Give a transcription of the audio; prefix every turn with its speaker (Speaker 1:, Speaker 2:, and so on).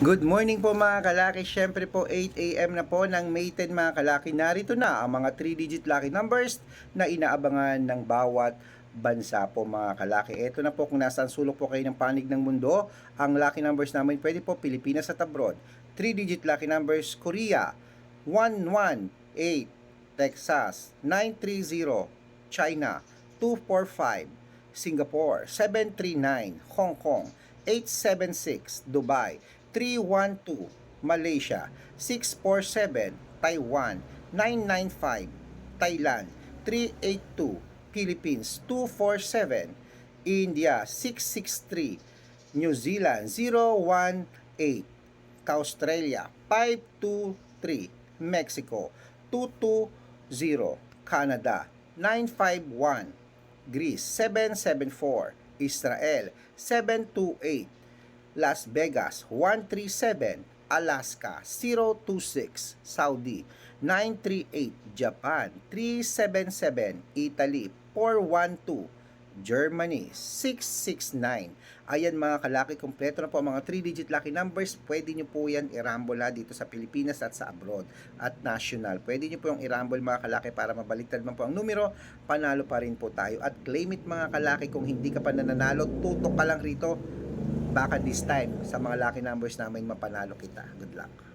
Speaker 1: Good morning po mga kalaki. Siyempre po 8am na po ng May 10 mga kalaki. Narito na ang mga 3-digit lucky numbers na inaabangan ng bawat bansa po mga kalaki. Ito na po kung nasaan sulok po kayo ng panig ng mundo. Ang lucky numbers namin pwede po Pilipinas at abroad. 3-digit lucky numbers Korea 118 Texas 930 China 245 Singapore 739 Hong Kong 876 Dubai 312 Malaysia. 647 Taiwan. 995 Thailand. 382 Philippines. 247 India. 663 New Zealand. 018 Australia. 523 Mexico. 220 Canada. 951 Greece. 774 Israel. 728 Las Vegas 137 Alaska 026 Saudi 938 Japan 377 Italy 412 Germany 669 Ayan mga kalaki, kompleto na po ang mga 3-digit lucky numbers. Pwede nyo po yan irambola dito sa Pilipinas at sa abroad at national. Pwede nyo po yung irambol mga kalaki para mabaliktad man po ang numero. Panalo pa rin po tayo. At claim it mga kalaki kung hindi ka pa nananalo, tutok ka lang rito. Baka this time sa mga lucky numbers namin mapanalo kita. Good luck.